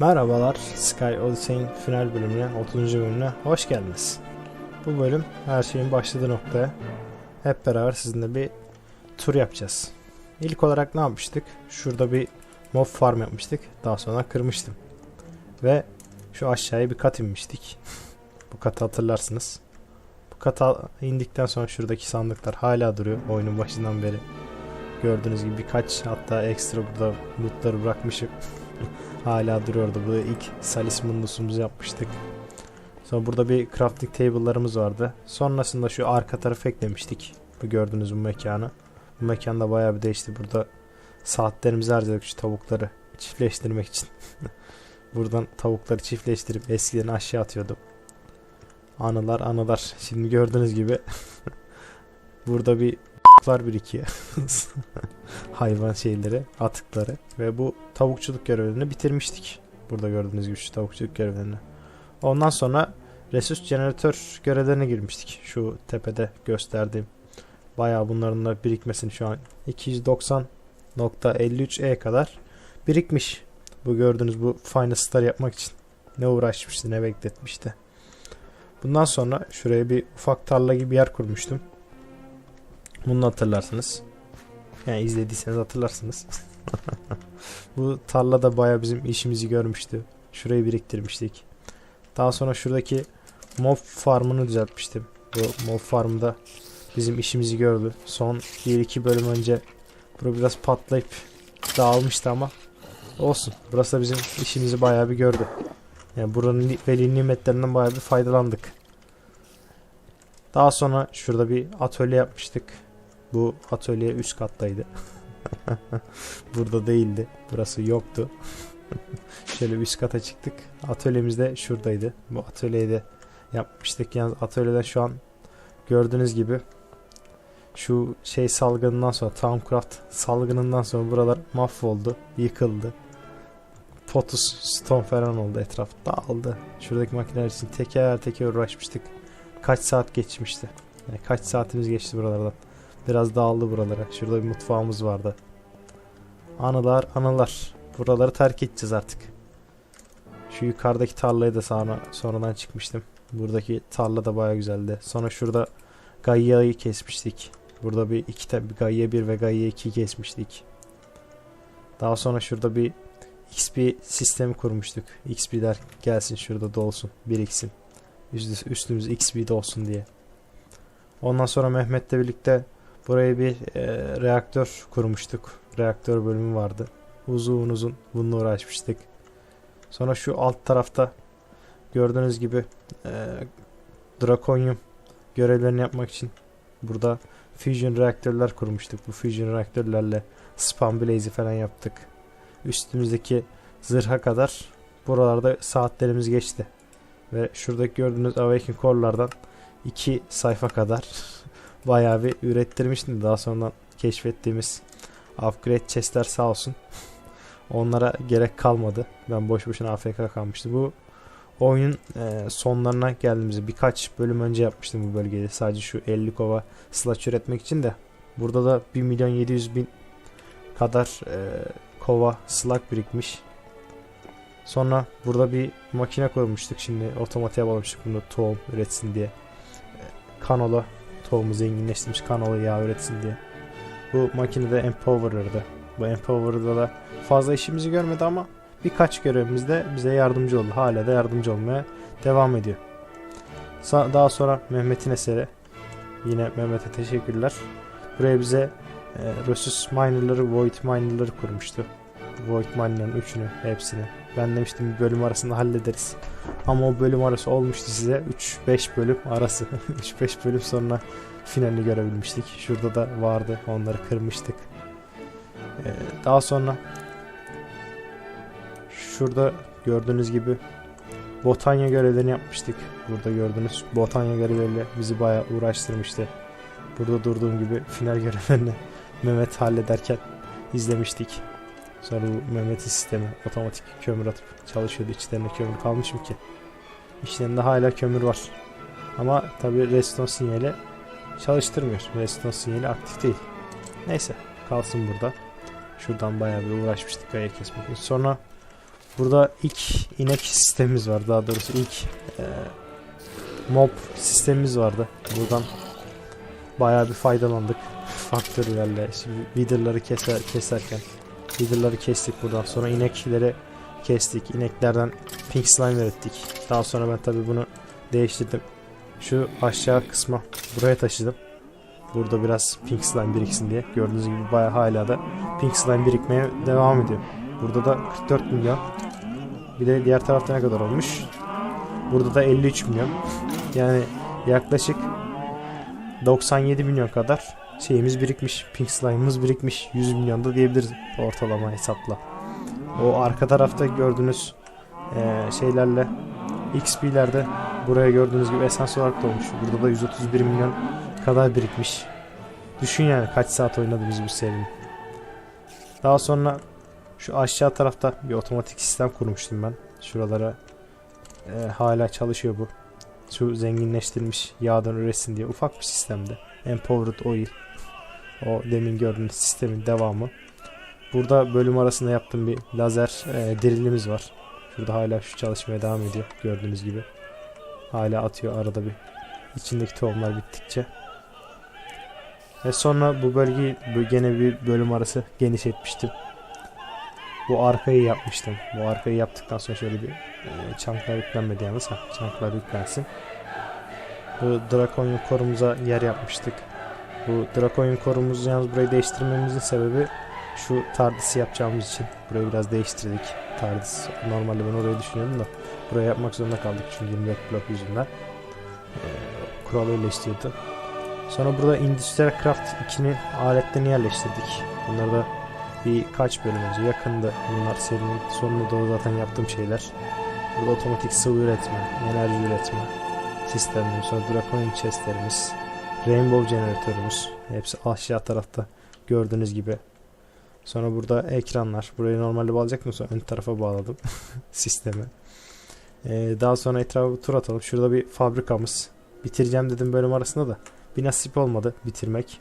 Merhabalar, Sky Odyssey'in final bölümüne, 30. bölümüne hoş geldiniz. Bu bölüm her şeyin başladığı noktaya hep beraber sizinle bir tur yapacağız. İlk olarak ne yapmıştık? Şurada bir mob farm yapmıştık. Daha sonra kırmıştım. Ve şu aşağıya bir kat inmiştik. Bu katı hatırlarsınız. Bu kata indikten sonra şuradaki sandıklar hala duruyor oyunun başından beri. Gördüğünüz gibi birkaç hatta ekstra burada lootları bırakmışım. Hala duruyordu. Bu ilk Salis Mundus'umuzu yapmıştık. Sonra burada bir crafting table'larımız vardı. Sonrasında şu arka tarafı eklemiştik. Bu gördüğünüz bu mekanı. Bu mekanda bayağı bir değişti. Burada saatlerimizi harcadık şu tavukları çiftleştirmek için. Buradan tavukları çiftleştirip eskiden aşağı atıyordum. Anılar anılar. Şimdi gördüğünüz gibi burada bir lar birikiyor. Hayvan şeyleri, atıkları ve bu tavukçuluk görevlerini bitirmiştik. Burada gördüğünüz gibi şu tavukçuluk görevlerini. Ondan sonra resus jeneratör görevlerine girmiştik. Şu tepede gösterdiğim. Bayağı bunların da birikmesini şu an 290.53e kadar birikmiş. Bu gördüğünüz bu Final Star yapmak için ne uğraşmıştı ne bekletmişti. Bundan sonra şuraya bir ufak tarla gibi yer kurmuştum. Bunu hatırlarsınız. Yani izlediyseniz hatırlarsınız. Bu tarlada baya bizim işimizi görmüştü. Şurayı biriktirmiştik. Daha sonra şuradaki mob farmını düzeltmiştim. Bu mob farmda bizim işimizi gördü. Son 1-2 bölüm önce bura biraz patlayıp dağılmıştı ama olsun. Burası da bizim işimizi bayağı bir gördü. Yani buranın veli nimetlerinden bayağı bir faydalandık. Daha sonra şurada bir atölye yapmıştık. Bu atölye üst kattaydı. Burada değildi. Burası yoktu. Şöyle üst kata çıktık. Atölyemiz de şuradaydı. Bu atölyeyi de yapmıştık. Yalnız atölyeden şu an gördüğünüz gibi şu şey salgınından sonra Towncraft salgınından sonra buralar mahvoldu. Yıkıldı. Potus stone falan oldu etraf dağıldı. Şuradaki makineler için teker teker uğraşmıştık. Kaç saat geçmişti. Yani kaç saatimiz geçti buralardan. Biraz dağıldı buralara. Şurada bir mutfağımız vardı. Anılar anılar. Buraları terk edeceğiz artık. Şu yukarıdaki tarlayı da sonra, sonradan çıkmıştım. Buradaki tarla da baya güzeldi. Sonra şurada Gaia'yı kesmiştik. Burada bir iki tane Gaia 1 ve Gaia 2 kesmiştik. Daha sonra şurada bir XP sistemi kurmuştuk. XP'ler gelsin şurada dolsun. Biriksin. Üst, üstümüz XP'de olsun diye. Ondan sonra Mehmet'le birlikte buraya bir e, reaktör kurmuştuk. Reaktör bölümü vardı. Uzun uzun bununla uğraşmıştık. Sonra şu alt tarafta gördüğünüz gibi e, Drakonium görevlerini yapmak için burada fusion reaktörler kurmuştuk. Bu fusion reaktörlerle spam blaze'i falan yaptık. Üstümüzdeki zırha kadar buralarda saatlerimiz geçti. Ve şuradaki gördüğünüz Awaken Core'lardan iki sayfa kadar bayağı bir ürettirmiştim. Daha sonra keşfettiğimiz upgrade chestler sağ olsun. Onlara gerek kalmadı. Ben boş boşuna AFK kalmıştı. Bu oyunun e, sonlarına geldiğimizde birkaç bölüm önce yapmıştım bu bölgede. Sadece şu 50 kova slash üretmek için de. Burada da 1 milyon 700 bin kadar e, kova slag birikmiş. Sonra burada bir makine koymuştuk. Şimdi otomatiğe bağlamıştık bunu tohum üretsin diye. Kanola tohumu zenginleştirmiş kanola yağ üretsin diye. Bu makinede Empowerer'dı. Bu Empowerer'da da fazla işimizi görmedi ama birkaç görevimizde bize yardımcı oldu. Hala da yardımcı olmaya devam ediyor. Daha sonra Mehmet'in eseri. Yine Mehmet'e teşekkürler. Buraya bize e, Resus Miner'ları, Void Miner'ları kurmuştu. Void Miner'ların üçünü, hepsini. Ben demiştim bir bölüm arasında hallederiz. Ama o bölüm arası olmuştu size. 3-5 bölüm arası. 3-5 bölüm sonra finalini görebilmiştik. Şurada da vardı. Onları kırmıştık. Ee, daha sonra şurada gördüğünüz gibi botanya görevlerini yapmıştık. Burada gördüğünüz botanya görevleriyle bizi bayağı uğraştırmıştı. Burada durduğum gibi final görevlerini Mehmet hallederken izlemiştik. Sonra bu Mehmet'in sistemi otomatik kömür atıp çalışıyordu. İçlerinde kömür kalmış mı ki? İçlerinde hala kömür var. Ama tabi redstone sinyali çalıştırmıyor. Redstone sinyali aktif değil. Neyse kalsın burada. Şuradan bayağı bir uğraşmıştık gaya kesmek için. Sonra Burada ilk inek sistemimiz var. Daha doğrusu ilk e, mob sistemimiz vardı. Buradan bayağı bir faydalandık. Faktörlerle. Şimdi vidarları keser, keserken vidarları kestik buradan. Sonra inekleri kestik. İneklerden pink slime ürettik. Daha sonra ben tabii bunu değiştirdim. Şu aşağı kısma buraya taşıdım. Burada biraz pink slime biriksin diye. Gördüğünüz gibi bayağı hala da pink slime birikmeye devam ediyor. Burada da 44 milyon. Bir de diğer tarafta ne kadar olmuş? Burada da 53 milyon. Yani yaklaşık 97 milyon kadar şeyimiz birikmiş. Pink slime'ımız birikmiş. 100 milyon da diyebiliriz ortalama hesapla. O arka tarafta gördüğünüz eee, şeylerle XP'lerde buraya gördüğünüz gibi esans olarak dolmuş. Burada da 131 milyon kadar birikmiş. Düşün yani kaç saat oynadığımız bu serinin. Daha sonra şu aşağı tarafta bir otomatik sistem kurmuştum ben. Şuralara e, hala çalışıyor bu. Şu zenginleştirilmiş yağdan üretsin diye ufak bir sistemde. Empowered Oil. O demin gördüğünüz sistemin devamı. Burada bölüm arasında yaptığım bir lazer e, dirilimiz var. Şurada hala şu çalışmaya devam ediyor gördüğünüz gibi. Hala atıyor arada bir. içindeki tohumlar bittikçe. Ve sonra bu bölgeyi gene bir bölüm arası genişletmiştim. Bu arkayı yapmıştım. Bu arkayı yaptıktan sonra şöyle bir e, çanklar yüklenmedi yalnız. Ha, çanklar yüklensin. Bu Draconian korumuza yer yapmıştık. Bu Draconian korumuzu yalnız burayı değiştirmemizin sebebi şu TARDIS'i yapacağımız için. Burayı biraz değiştirdik. TARDIS normalde ben orayı düşünüyordum da buraya yapmak zorunda kaldık çünkü 24 blok yüzünden. E, kural öyle. Sonra burada Industrial Craft 2'nin aletlerini yerleştirdik. Bunları da birkaç bölüm önce yakındı. Bunlar serinin sonunda da zaten yaptığım şeyler. Burada otomatik sıvı üretme, enerji üretme sistemleri, sonra Draconian chestlerimiz, Rainbow jeneratörümüz. Hepsi aşağı tarafta gördüğünüz gibi. Sonra burada ekranlar. Burayı normalde bağlayacaktım sonra ön tarafa bağladım sistemi. Ee, daha sonra etrafı tur atalım. Şurada bir fabrikamız. Bitireceğim dedim bölüm arasında da bir nasip olmadı bitirmek.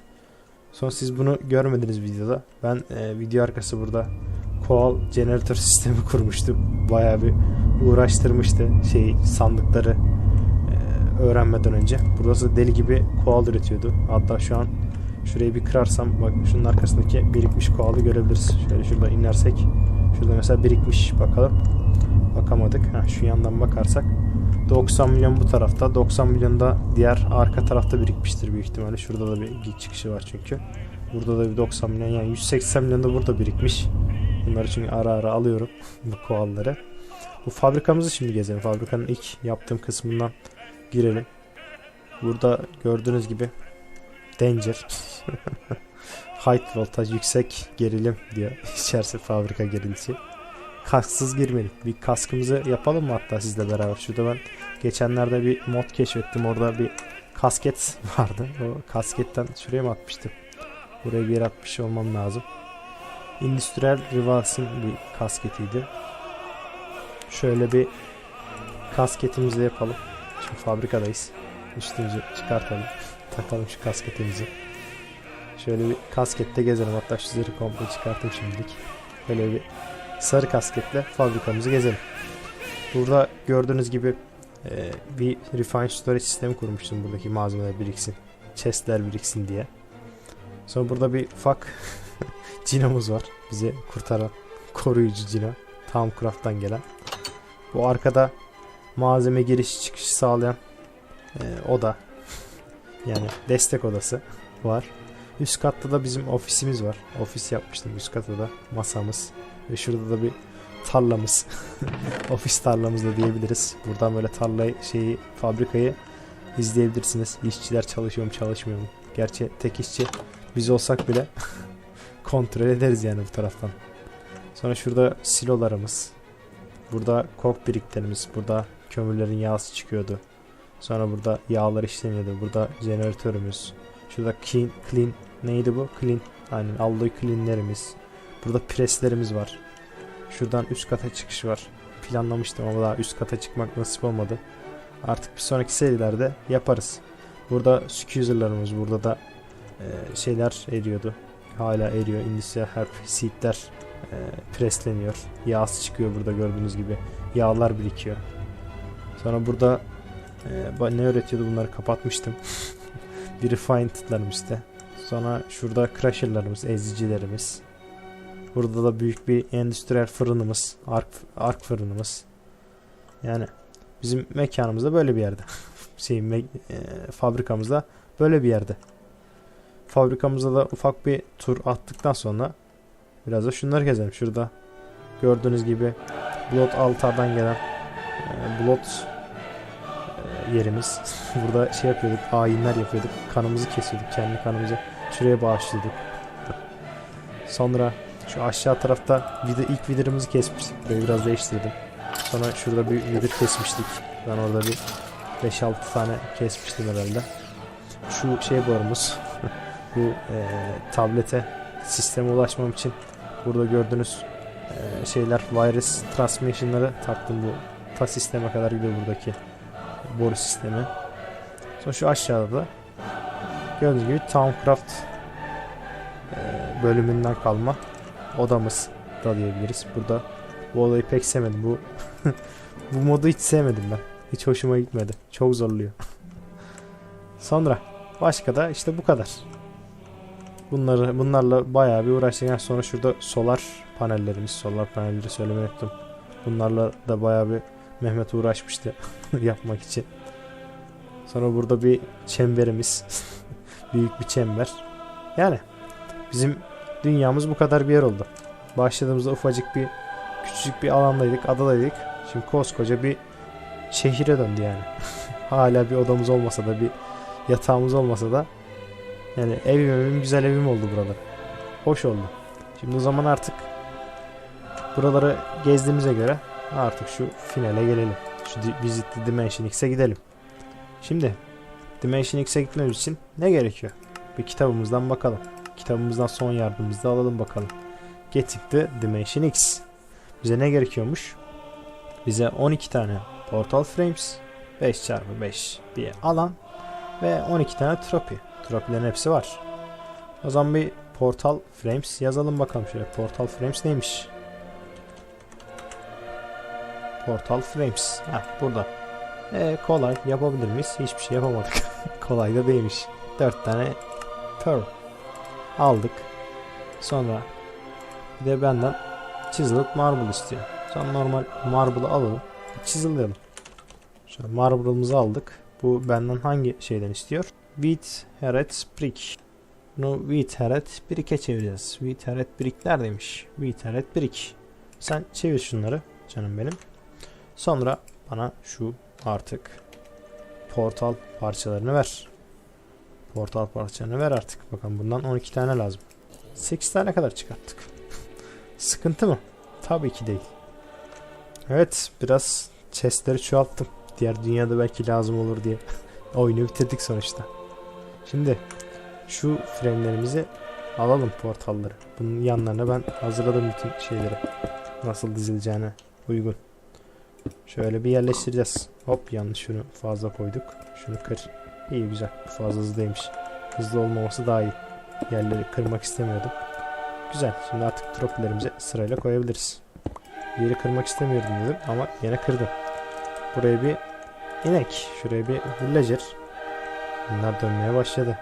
Son siz bunu görmediniz videoda. Ben e, video arkası burada koal jeneratör sistemi kurmuştum. Bayağı bir uğraştırmıştı şey sandıkları öğrenmeden önce. Burası deli gibi koal üretiyordu. Hatta şu an şurayı bir kırarsam bak şunun arkasındaki birikmiş koalı görebiliriz. Şöyle şurada inersek şurada mesela birikmiş bakalım. Bakamadık. Ha, şu yandan bakarsak 90 milyon bu tarafta. 90 milyon da diğer arka tarafta birikmiştir büyük ihtimalle. Şurada da bir git çıkışı var çünkü. Burada da bir 90 milyon yani 180 milyon da burada birikmiş. Bunları çünkü ara ara alıyorum bu koalları. Bu fabrikamızı şimdi gezelim. Fabrikanın ilk yaptığım kısmından girelim. Burada gördüğünüz gibi Danger. High voltaj yüksek gerilim diyor. İçerisi fabrika gerilisi kasksız girmedik. Bir kaskımızı yapalım mı hatta sizle beraber? Şurada ben geçenlerde bir mod keşfettim. Orada bir kasket vardı. O kasketten şuraya mı atmıştım? Buraya bir yere atmış olmam lazım. Industrial Rivals'ın bir kasketiydi. Şöyle bir kasketimizi yapalım. Fabrikadayız. Üstümüzü çıkartalım. Takalım şu kasketimizi. Şöyle bir kaskette gezelim. Hatta şu zırhı komple çıkartayım şimdilik. Böyle bir sarı kasketle fabrikamızı gezelim. Burada gördüğünüz gibi e, bir refine storage sistemi kurmuştum buradaki malzemeler biriksin. Chestler biriksin diye. Sonra burada bir ufak cinomuz var. Bizi kurtaran koruyucu cino. Town gelen. Bu arkada malzeme giriş çıkışı sağlayan e, oda. yani destek odası var. Üst katta da bizim ofisimiz var. Ofis yapmıştım üst katta da masamız. Ve şurada da bir tarlamız. Ofis tarlamız da diyebiliriz. Buradan böyle tarlayı şeyi fabrikayı izleyebilirsiniz. İşçiler çalışıyor mu çalışmıyor mu? Gerçi tek işçi biz olsak bile kontrol ederiz yani bu taraftan. Sonra şurada silolarımız. Burada kok biriklerimiz. Burada kömürlerin yağsı çıkıyordu. Sonra burada yağlar işleniyordu. Burada jeneratörümüz. Şurada clean, clean neydi bu? Clean. Aynen alloy cleanlerimiz. Burada preslerimiz var. Şuradan üst kata çıkış var. Planlamıştım ama daha üst kata çıkmak nasip olmadı. Artık bir sonraki serilerde yaparız. Burada squeezer'larımız, burada da e, şeyler eriyordu. Hala eriyor. Industrial Herb seedler e, presleniyor. Yağsı çıkıyor burada gördüğünüz gibi. Yağlar birikiyor. Sonra burada e, ne öğretiyordu bunları kapatmıştım. bir refined'larım işte. Sonra şurada crusher'larımız, ezicilerimiz. Burada da büyük bir endüstriyel fırınımız, ark, ark fırınımız. Yani bizim mekanımızda böyle bir yerde. şey, me- e, fabrikamızda böyle bir yerde. Fabrikamızda da ufak bir tur attıktan sonra biraz da şunları gezelim. Şurada gördüğünüz gibi Blood Altar'dan gelen e, Blood e, yerimiz. Burada şey yapıyorduk, ayinler yapıyorduk. Kanımızı kesiyorduk, kendi kanımızı şuraya bağışlıyorduk. Sonra şu aşağı tarafta vida, ilk vidirimizi kesmiştik. Burayı biraz değiştirdim. Sonra şurada bir vidir kesmiştik. Ben orada bir 5-6 tane kesmiştim herhalde. Şu şey borumuz. bu e, tablete sisteme ulaşmam için burada gördüğünüz e, şeyler virus transmission'ları taktım bu ta sisteme kadar gidiyor buradaki boru sistemi. Sonra şu aşağıda da gördüğünüz gibi Towncraft e, bölümünden kalma odamız da diyebiliriz. Burada bu olayı pek sevmedim. Bu bu modu hiç sevmedim ben. Hiç hoşuma gitmedi. Çok zorluyor. Sonra başka da işte bu kadar. Bunları bunlarla bayağı bir uğraştıktan sonra şurada solar panellerimiz, solar panelleri söylemeyi unuttum. Bunlarla da bayağı bir Mehmet uğraşmıştı yapmak için. Sonra burada bir çemberimiz. Büyük bir çember. Yani bizim dünyamız bu kadar bir yer oldu. Başladığımızda ufacık bir küçücük bir alandaydık, adadaydık. Şimdi koskoca bir şehire döndü yani. Hala bir odamız olmasa da bir yatağımız olmasa da yani evim evim güzel evim oldu buralar. Hoş oldu. Şimdi o zaman artık buraları gezdiğimize göre artık şu finale gelelim. Şu Visit Dimension X'e gidelim. Şimdi Dimension X'e gitmemiz için ne gerekiyor? Bir kitabımızdan bakalım. Kitabımızdan son yardımımızı da alalım bakalım. Getting the Dimension X. Bize ne gerekiyormuş? Bize 12 tane Portal Frames, 5x5 bir alan ve 12 tane tropi. Tropilerin hepsi var. O zaman bir Portal Frames yazalım bakalım şöyle. Portal Frames neymiş? Portal Frames. Ha burada. E, kolay yapabilir miyiz? Hiçbir şey yapamadık. kolay da değilmiş. 4 tane Pearl aldık. Sonra bir de benden Chiseled Marble istiyor. Sonra normal Marble'ı alalım. Chisel'layalım. Şöyle Marble'ımızı aldık. Bu benden hangi şeyden istiyor? Wheat Heret Brick. Bunu Wheat Heret Brick'e çevireceğiz. Wheat Heret Brick neredeymiş? Wheat Heret Brick. Sen çevir şunları canım benim. Sonra bana şu artık portal parçalarını ver. Portal parçalarını ver artık. Bakın bundan 12 tane lazım. 8 tane kadar çıkarttık. Sıkıntı mı? Tabii ki değil. Evet biraz chestleri çoğalttım. Diğer dünyada belki lazım olur diye. Oyunu bitirdik sonuçta. Şimdi şu frenlerimizi alalım portalları. Bunun yanlarına ben hazırladım bütün şeyleri. Nasıl dizileceğine uygun. Şöyle bir yerleştireceğiz. Hop yanlış şunu fazla koyduk. Şunu kır. İyi güzel. Fazla hızlıymış. Hızlı olmaması daha iyi. Yerleri kırmak istemiyordum. Güzel. Şimdi artık tropilerimizi sırayla koyabiliriz. Yeri kırmak istemiyordum dedim ama yine kırdım. Buraya bir inek. Şuraya bir villager. Bunlar dönmeye başladı.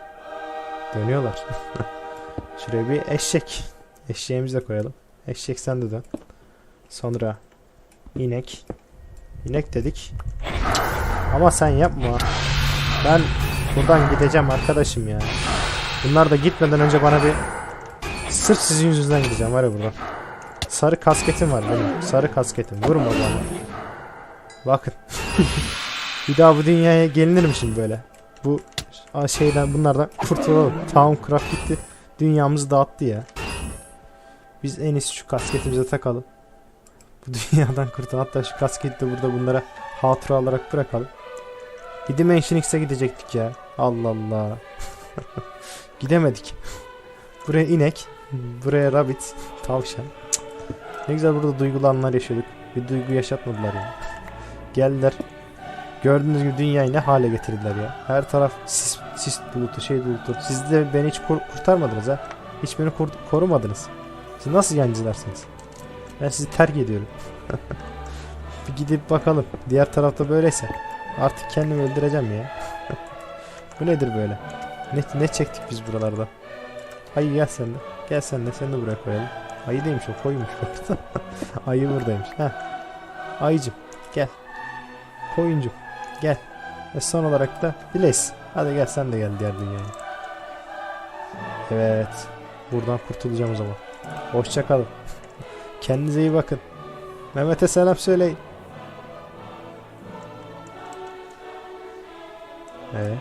Dönüyorlar. Şuraya bir eşek. Eşeğimizi de koyalım. Eşek sen de dön. Sonra inek. İnek dedik. Ama sen yapma. Ben buradan gideceğim arkadaşım ya. Bunlar da gitmeden önce bana bir sırf sizin yüzünüzden gideceğim var ya buradan. Sarı kasketim var benim. Sarı kasketim. Vurma bana. Bakın. bir daha bu dünyaya gelinir mi şimdi böyle? Bu şeyden bunlardan kurtulalım. Towncraft gitti. Dünyamızı dağıttı ya. Biz en iyisi şu kasketimize takalım. Dünyadan kurtulalım. Hatta şu kasketi de burada bunlara hatıra olarak bırakalım. Bir Dimension X'e gidecektik ya. Allah Allah. Gidemedik. Buraya inek. Buraya rabbit. Tavşan. Ne güzel burada duygulu anlar yaşadık. Bir duygu yaşatmadılar ya. Geldiler. Gördüğünüz gibi dünyayı ne hale getirdiler ya. Her taraf sis, sis bulutu, şey bulutu. Siz de beni hiç kur- kurtarmadınız ha. Hiç beni kur- korumadınız. Siz nasıl yancılarsınız? Ben sizi terk ediyorum. bir gidip bakalım. Diğer tarafta böyleyse. Artık kendimi öldüreceğim ya. Bu nedir böyle? Ne, ne çektik biz buralarda? Ayı gel sen de. Gel sen de. Seni de buraya koyalım. Ayı değilmiş o koymuş. Ayı buradaymış. Heh. Ayıcım gel. Koyuncum gel. Ve son olarak da Blaze. Hadi gel sen de gel diğer dünyaya. Evet. Buradan kurtulacağım o zaman. Hoşçakalın. Kendinize iyi bakın. Mehmet'e selam söyleyin. Ee?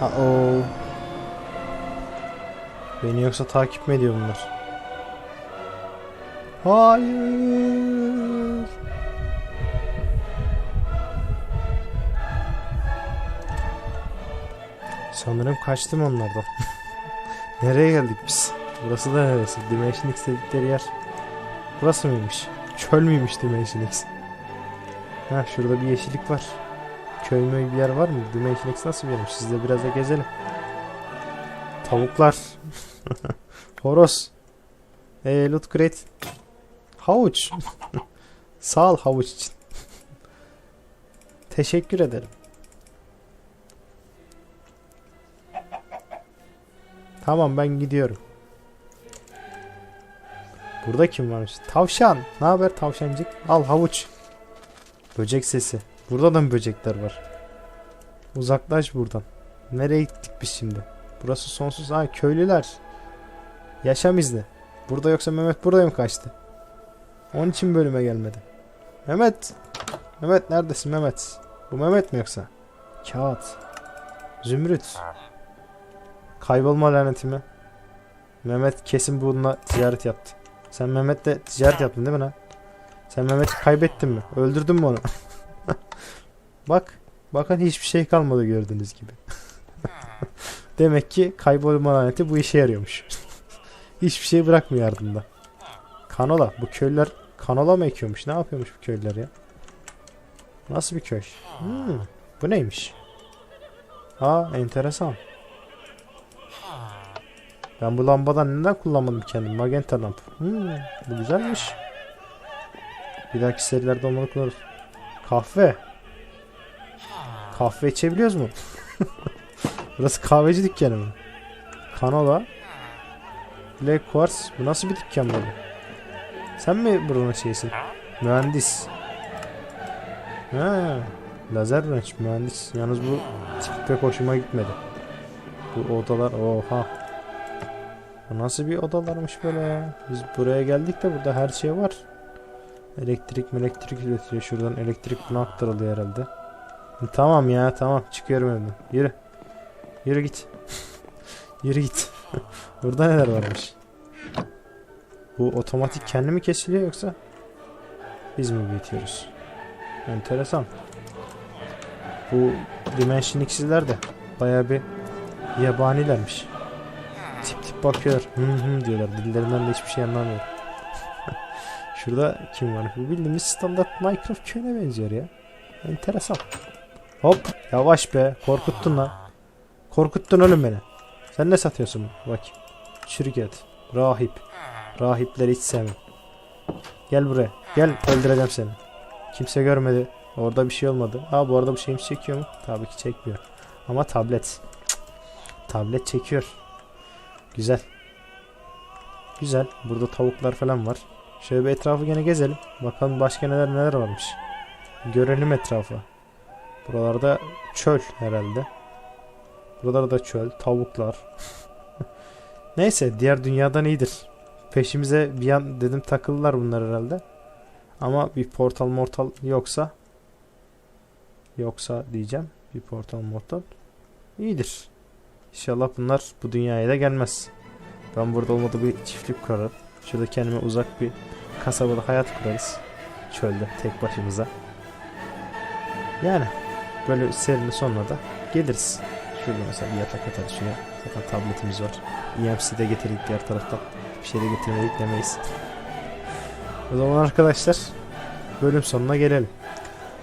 Uh-oh. Beni yoksa takip mi ediyor bunlar? Hayır. Sanırım kaçtım onlardan. Nereye geldik biz? Burası da neresi? Dimension X dedikleri yer. Burası mıymış? Çöl müymüş Dimension X? Ha şurada bir yeşillik var. Köy möy bir yer var mı? Dimension X nasıl bir yermiş? Siz de biraz da gezelim. Tavuklar. Horoz. Eee loot crate. Havuç. Sağ ol havuç için. Teşekkür ederim. Tamam ben gidiyorum. Burada kim varmış? Tavşan. Ne haber tavşancık? Al havuç. Böcek sesi. Burada da mı böcekler var? Uzaklaş buradan. Nereye gittik biz şimdi? Burası sonsuz. Ha köylüler. Yaşam izni. Burada yoksa Mehmet burada mı kaçtı? Onun için bölüme gelmedi. Mehmet. Mehmet neredesin Mehmet? Bu Mehmet mi yoksa? Kağıt. Zümrüt. Kaybolma laneti mi? Mehmet kesin bununla ticaret yaptı. Sen Mehmet'le ticaret yaptın değil mi lan? Sen Mehmet'i kaybettin mi? Öldürdün mü onu? Bak. Bakın hiçbir şey kalmadı gördüğünüz gibi. Demek ki kaybolma laneti bu işe yarıyormuş. hiçbir şey bırakmıyor ardında. Kanola. Bu köylüler kanola mı ekiyormuş? Ne yapıyormuş bu köylüler ya? Nasıl bir köy? Hmm, bu neymiş? Aa enteresan. Ben bu lambadan neden kullanmadım kendim? Magenta lamp. Hmm, bu güzelmiş. Bir dahaki serilerde olmalı kullanırız. Kahve. Kahve içebiliyoruz mu? Burası kahveci dükkanı mı? Kanola. Black Quartz. Bu nasıl bir dükkan böyle? Sen mi buranın şeysin? Mühendis. Ha, lazer wrench mühendis. Yalnız bu tip pek hoşuma gitmedi. Bu odalar oha. Bu nasıl bir odalarmış böyle ya? Biz buraya geldik de burada her şey var. Elektrik elektrik üretiyor. Şuradan elektrik buna aktarılıyor herhalde. Tamam ya tamam çıkıyorum evden. Yürü. Yürü git. Yürü git. burada neler varmış? Bu otomatik kendi mi kesiliyor yoksa biz mi büyütüyoruz? Enteresan. Bu Dimension X'ler de baya bir yabanilermiş. Bakıyor. Hı hı diyorlar. Dillerinden de hiçbir şey anlamıyorum. Şurada kim var? Bu bildiğimiz standart Minecraft köyüne benziyor ya. Enteresan. Hop yavaş be. Korkuttun lan. Korkuttun oğlum beni. Sen ne satıyorsun? Bak. Şirket. Rahip. Rahipleri hiç sevmem. Gel buraya. Gel öldüreceğim seni. Kimse görmedi. Orada bir şey olmadı. Ha bu arada bu şeyimiz çekiyor mu? Tabii ki çekmiyor. Ama tablet. Cık. Tablet çekiyor. Güzel. Güzel. Burada tavuklar falan var. Şöyle bir etrafı gene gezelim. Bakalım başka neler neler varmış. Görelim etrafı. Buralarda çöl herhalde. Buralarda çöl, tavuklar. Neyse diğer dünyadan iyidir. Peşimize bir an dedim takıldılar bunlar herhalde. Ama bir portal mortal yoksa yoksa diyeceğim. Bir portal mortal iyidir. İnşallah bunlar bu dünyaya da gelmez. Ben burada olmadı bir çiftlik kurarım. Şurada kendime uzak bir kasabada hayat kurarız. Çölde tek başımıza. Yani böyle serinin sonuna da geliriz. Şurada mesela bir yatak atarız şuraya. Zaten tabletimiz var. EMC'de getirdik diğer taraftan. Bir şey de getirmedik demeyiz. O zaman arkadaşlar bölüm sonuna gelelim.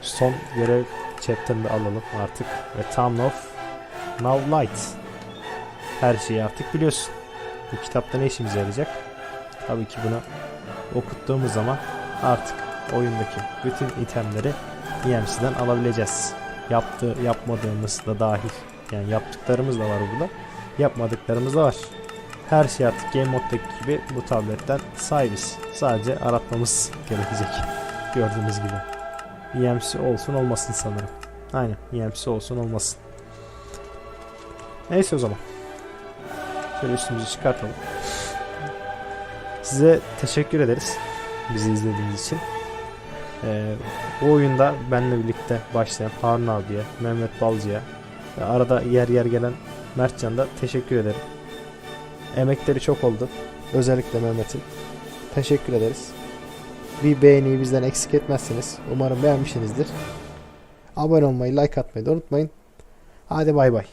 Son görev chapter'ını alalım artık. Ve Town of Now Light. Her şeyi artık biliyorsun. Bu kitapta ne işimize yarayacak? Tabii ki bunu okuttuğumuz zaman artık oyundaki bütün itemleri EMC'den alabileceğiz. Yaptığı, yapmadığımız da dahil. Yani yaptıklarımız da var burada. Yapmadıklarımız da var. Her şey artık Game Mode'daki gibi bu tabletten sahibiz. Sadece aratmamız gerekecek. Gördüğünüz gibi. EMC olsun olmasın sanırım. Aynen EMC olsun olmasın. Neyse o zaman. Şöyle üstümüzü çıkartalım. Size teşekkür ederiz. Bizi izlediğiniz için. Ee, bu oyunda benimle birlikte başlayan Harun abiye, Mehmet Balcı'ya ve arada yer yer gelen Mertcan'a da teşekkür ederim. Emekleri çok oldu. Özellikle Mehmet'in. Teşekkür ederiz. Bir beğeniyi bizden eksik etmezsiniz. Umarım beğenmişsinizdir. Abone olmayı, like atmayı da unutmayın. Hadi bay bay.